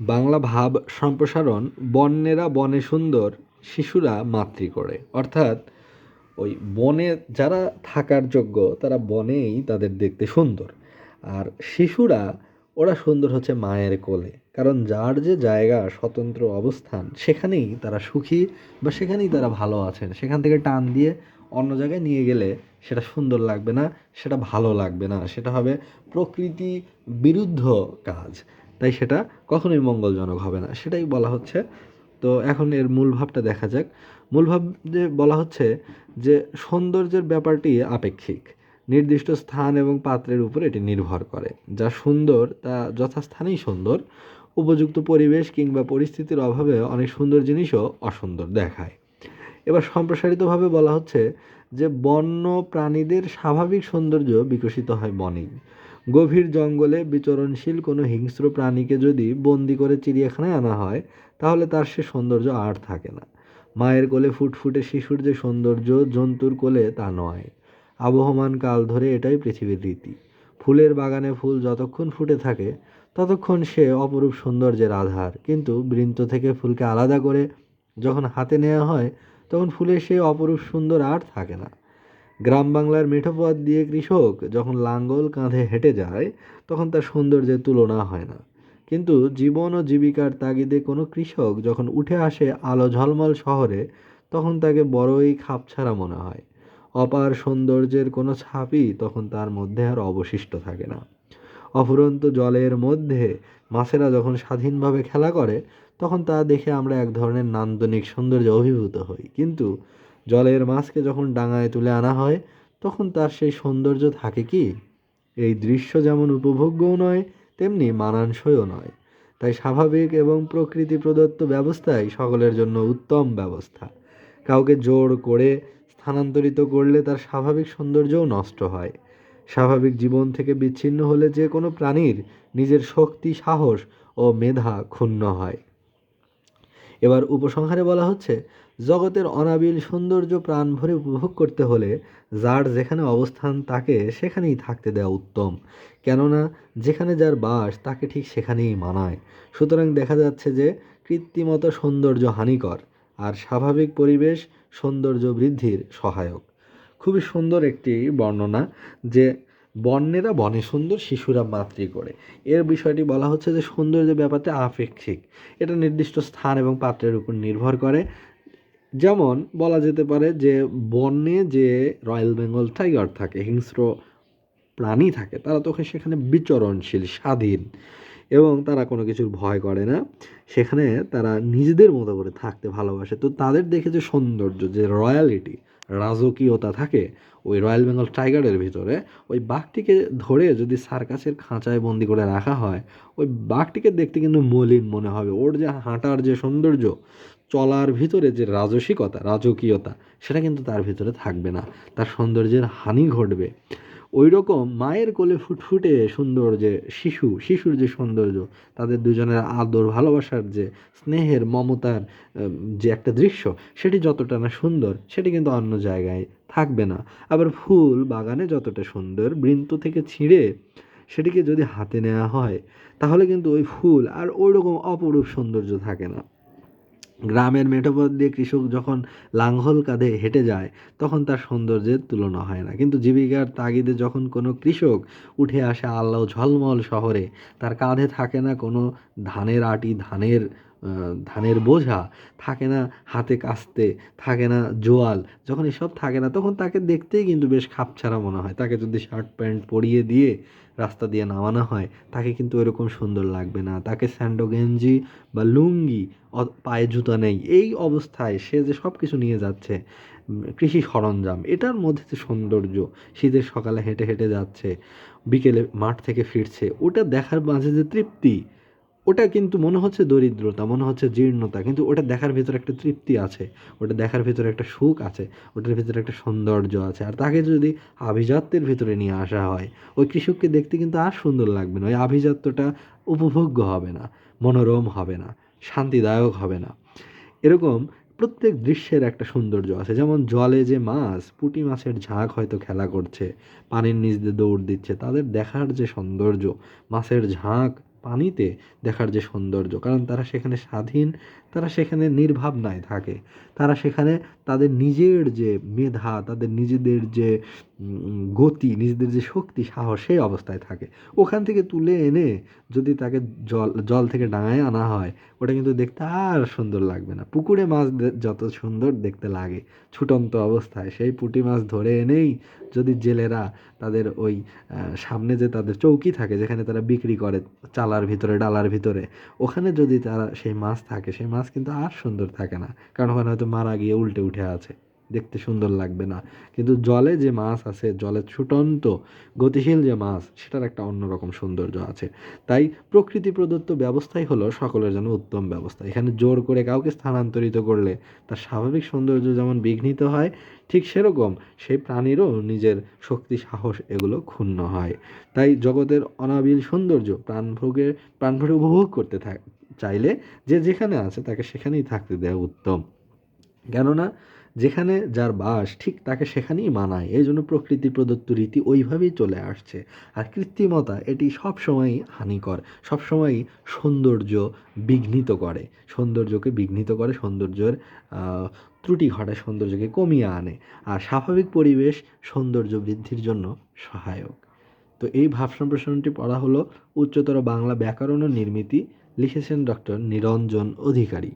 বাংলা ভাব সম্প্রসারণ বন্যেরা বনে সুন্দর, শিশুরা মাতৃ করে। অর্থাৎ ওই বনে যারা থাকার যোগ্য, তারা বনেই তাদের দেখতে সুন্দর। আর শিশুরা, ওরা সুন্দর হচ্ছে মায়ের কোলে। কারণ যার যে জায়গা, স্বতন্ত্র অবস্থান, সেখানেই তারা সুখী বা সেখানেই তারা ভালো আছেন। সেখান থেকে টান দিয়ে অন্য জায়গায় নিয়ে গেলে সেটা সুন্দর লাগবে না, সেটা ভালো লাগবে না। সেটা হবে প্রকৃতি বিরুদ্ধ কাজ। তাই সেটা কখনোই মঙ্গলজনক হবে না। সেটাই বলা হচ্ছে। তো এখন এর মূল ভাবটা দেখা যাক। মূল ভাব যে বলা হচ্ছে যে সৌন্দর্যের ব্যাপারটি আপেক্ষিক। নির্দিষ্ট স্থান এবং পাত্রের উপর এটি নির্ভর করে। যা সুন্দর, তা যথাস্থানেই সুন্দর। উপযুক্ত পরিবেশ কিংবা পরিস্থিতির অভাবে অনেক সুন্দর জিনিসও অসুন্দর দেখায়। এবার সম্প্রসারিতভাবে বলা হচ্ছে যে বন্য প্রাণীদের স্বাভাবিক সৌন্দর্য বিকশিত হয় বনেই গভীর জঙ্গলে বিচরণশীল কোনো হিংস্র প্রাণীকে যদি বন্দি করে চিড়িয়াখানায় আনা হয়, তাহলে তার সে সৌন্দর্য আর থাকে না। মায়ের কোলে ফুটফুটে শিশুর যে সৌন্দর্য জন্তুর কোলে তা নয়। আবহমান কাল ধরে এটাই পৃথিবীর রীতি। ফুলের বাগানে ফুল যতক্ষণ ফুটে থাকে, ততক্ষণ সে অপরূপ সৌন্দর্যের আধার। কিন্তু বৃন্ত থেকে ফুলকে আলাদা করে যখন হাতে নেওয়া হয়, তখন ফুলের সেই অপরূপ সুন্দর আর থাকে না। গ্রাম বাংলার মেঠো পথ দিয়ে কৃষক যখন লাঙ্গল কাঁধে হেঁটে যায়, তখন তার সৌন্দর্যের তুলনা হয় না। কিন্তু জীবন ও জীবিকার তাগিদে কোনো কৃষক যখন উঠে আসে আলো ঝলমল শহরে, তখন তাকে বড়ই খাপছাড়া মনে হয়। অপার সৌন্দর্যের কোনো ছাপই তখন তার মধ্যে আর অবশিষ্ট থাকে না। অফুরন্ত জলের মধ্যে মাছেরা যখন স্বাধীনভাবে খেলা করে, তখন তা দেখে আমরা এক ধরনের নান্দনিক সৌন্দর্য অভিভূত হই। কিন্তু জলের মাছকে যখন ডাঙায় তুলে আনা হয়, তখন তার সেই সৌন্দর্য থাকে কি? এই দৃশ্য যেমন উপভোগ্যও নয়, তেমনি মানানসইও নয়। তাই স্বাভাবিক এবং প্রকৃতি প্রদত্ত ব্যবস্থাই সকলের জন্য উত্তম ব্যবস্থা। কাউকে জোর করে স্থানান্তরিত করলে তার স্বাভাবিক সৌন্দর্যও নষ্ট হয়। স্বাভাবিক জীবন থেকে বিচ্ছিন্ন হলে যে কোনো প্রাণীর নিজের শক্তি, সাহস ও মেধা ক্ষুণ্ণ হয়। এবার উপসংহারে বলা হচ্ছে জগতের অনাবিল সৌন্দর্য প্রাণ ভরে উপভোগ করতে হলে যার যেখানে অবস্থান তাকে সেখানেই থাকতে দেওয়া উত্তম। কেননা যেখানে যার বাস, তাকে ঠিক সেখানেই মানায়। সুতরাং দেখা যাচ্ছে যে কৃত্রিমত সৌন্দর্য হানিকর, আর স্বাভাবিক পরিবেশ সৌন্দর্য বৃদ্ধির সহায়ক। খুবই সুন্দর একটি বর্ণনা যে বন্যেরা বনে সুন্দর, শিশুরা মাতৃ করে। এর বিষয়টি বলা হচ্ছে যে সৌন্দর্য ব্যাপারটা আপেক্ষিক। এটা নির্দিষ্ট স্থান এবং পাত্রের উপর নির্ভর করে যেমন বলা যেতে পারে যে বনে যে রয়্যাল বেঙ্গল টাইগার থাকে, হিংস্র প্রাণী থাকে, তারা তো সেখানে বিচরণশীল, স্বাধীন এবং তারা কোনো কিছুর ভয় করে না। সেখানে তারা নিজেদের মতো করে থাকতে ভালোবাসে। তো তাদের দেখে যে সৌন্দর্য, যে রয়্যালিটি, রাজকীয়তা থাকে ওই রয়্যাল বেঙ্গল টাইগারের ভিতরে, ওই বাঘটিকে ধরে যদি সার্কাসের খাঁচায় বন্দি করে রাখা হয়, ওই বাঘটিকে দেখতে কিন্তু মলিন মনে হবে। ওর যে হাঁটার যে সৌন্দর্য চলার ভিতরে যে রাজসিকতা, রাজকীয়তা, সেটা কিন্তু তার ভিতরে থাকবে না। তার সৌন্দর্যের হানি ঘটবে। ওই রকম মায়ের কোলে ফুটফুটে সুন্দর যে শিশু, শিশুর যে সৌন্দর্য, তাদের দুজনের আদর, ভালোবাসার যে স্নেহের, মমতার যে একটা দৃশ্য, সেটি যতটা না সুন্দর, সেটি কিন্তু অন্য জায়গায় থাকবে না। আবার ফুল বাগানে যতটা সুন্দর বৃন্ত থেকে ছিঁড়ে সেটিকে যদি হাতে নেওয়া হয়, তাহলে কিন্তু ওই ফুল আর ওই রকম অপরূপ সৌন্দর্য থাকে না। গ্রামের মেঠোপথ দিয়ে কৃষক যখন লাঙ্গল কাঁধে হেঁটে যায়, তখন তার সৌন্দর্যের তুলনা হয় না। কিন্তু জীবিকার তাগিদে যখন কোনো কৃষক উঠে আসে আল্লাহ ঝলমল শহরে, তার কাঁধে থাকে না কোনো ধানের আটি, ধানের ধানের বোঝা থাকে না হাতে কাস্তে, থাকে না জোয়াল। যখন এসব থাকে না, তখন তাকে দেখতেই কিন্তু বেশ খাপছাড়া মনে হয়। তাকে যদি শার্ট প্যান্ট পরিয়ে দিয়ে রাস্তা দিয়ে নামানো হয়, তাকে কিন্তু এরকম সুন্দর লাগবে না। তাকে স্যান্ডো গেঞ্জি বা লুঙ্গি পায়ে জুতা নেই। এই অবস্থায় সে যে সব কিছু নিয়ে যাচ্ছে কৃষি সরঞ্জাম, এটার মধ্যে যে সৌন্দর্য, শীতের সকালে হেঁটে হেঁটে যাচ্ছে, বিকেলে মাঠ থেকে ফিরছে, ওটা দেখার মাঝে যে তৃপ্তি ওটা কিন্তু মনে হচ্ছে দরিদ্রতা, মনে হচ্ছে জীর্ণতা, কিন্তু ওটা দেখার ভিতরে একটা তৃপ্তি আছে, ওটা দেখার ভিতরে একটা সুখ আছে, ওটার ভিতরে একটা সৌন্দর্য আছে। আর তাকে যদি আভিজাত্যের ভিতরে নিয়ে আসা হয়, ওই কৃষককে দেখতে কিন্তু আর সুন্দর লাগবে না, ওই আভিজাত্যটা উপভোগ্য হবে না, মনোরম হবে না, শান্তিদায়ক হবে না। এরকম প্রত্যেক দৃশ্যের একটা সৌন্দর্য আছে, যেমন জলে যে মাছ, পুঁটি মাছের ঝাঁক হয়তো খেলা করছে, পানির নিচ দিয়ে দৌড় দিচ্ছে, তাদের দেখার যে সৌন্দর্য, মাছের ঝাঁক পানিতে দেখার যে সৌন্দর্য। কারণ তারা সেখানে স্বাধীন, তারা সেখানে নির্ভাবনায় থাকে। তারা সেখানে তাদের নিজের যে মেধা, তাদের নিজেদের যে গতি, নিজেদের যে শক্তি, সাহস, সেই অবস্থায় থাকে। ওখান থেকে তুলে এনে যদি তাকে জল জল থেকে ডাঙায় আনা হয়, ওটা কিন্তু দেখতে আর সুন্দর লাগবে না। পুকুরে মাছ যত সুন্দর দেখতে লাগে, ছুটন্ত অবস্থায়। সেই পুঁটি মাছ ধরে এনেই যদি জেলেরা তাদের ওই সামনে যে তাদের চৌকি থাকে, যেখানে তারা বিক্রি করে চালার ভিতরে, ডালার ভিতরে, ওখানে যদি তারা সেই মাছ থাকে, সেই মাছ কিন্তু আর সুন্দর থাকে না। কারণ ওখানে হয়তো মারা গিয়ে উল্টে উঠে আছে। দেখতে সুন্দর লাগবে না। কিন্তু জলে যে মাছ আছে, জলে ছুটন্ত গতিশীল যে মাছ, সেটার একটা অন্যরকম সৌন্দর্য আছে। তাই প্রকৃতি প্রদত্ত ব্যবস্থাই হলো সকলের জন্য উত্তম ব্যবস্থা। এখানে জোর করে কাউকে স্থানান্তরিত করলে তার স্বাভাবিক সৌন্দর্য যেমন বিঘ্নিত হয়, ঠিক সেরকম সেই প্রাণীরও নিজের শক্তি, সাহস এগুলো ক্ষুণ্ণ হয়। তাই জগতের অনাবিল সৌন্দর্য প্রাণভোগে প্রাণভরে উপভোগ করতে থাক, চাইলে যে যেখানে আছে তাকে সেখানেই থাকতে দেওয়া উত্তম। কেননা যেখানে যার বাস ঠিক তাকে সেখানেই মানায়। এই জন্য প্রকৃতি প্রদত্ত রীতি ওইভাবেই চলে আসছে। আর কৃত্রিমতা এটি সবসময়ই হানিকর, সবসময়ই সৌন্দর্য বিঘ্নিত করে। সৌন্দর্যকে বিঘ্নিত করে, সৌন্দর্যের ত্রুটি ঘটায়, সৌন্দর্যকে কমিয়ে আনে। আর স্বাভাবিক পরিবেশ সৌন্দর্য বৃদ্ধির জন্য সহায়ক। তো এই ভাব সম্প্রসারণটি পড়া হলো উচ্চতর বাংলা ব্যাকরণ ও নির্মিতি লিখেছেন ডক্টর নিরঞ্জন অধিকারী।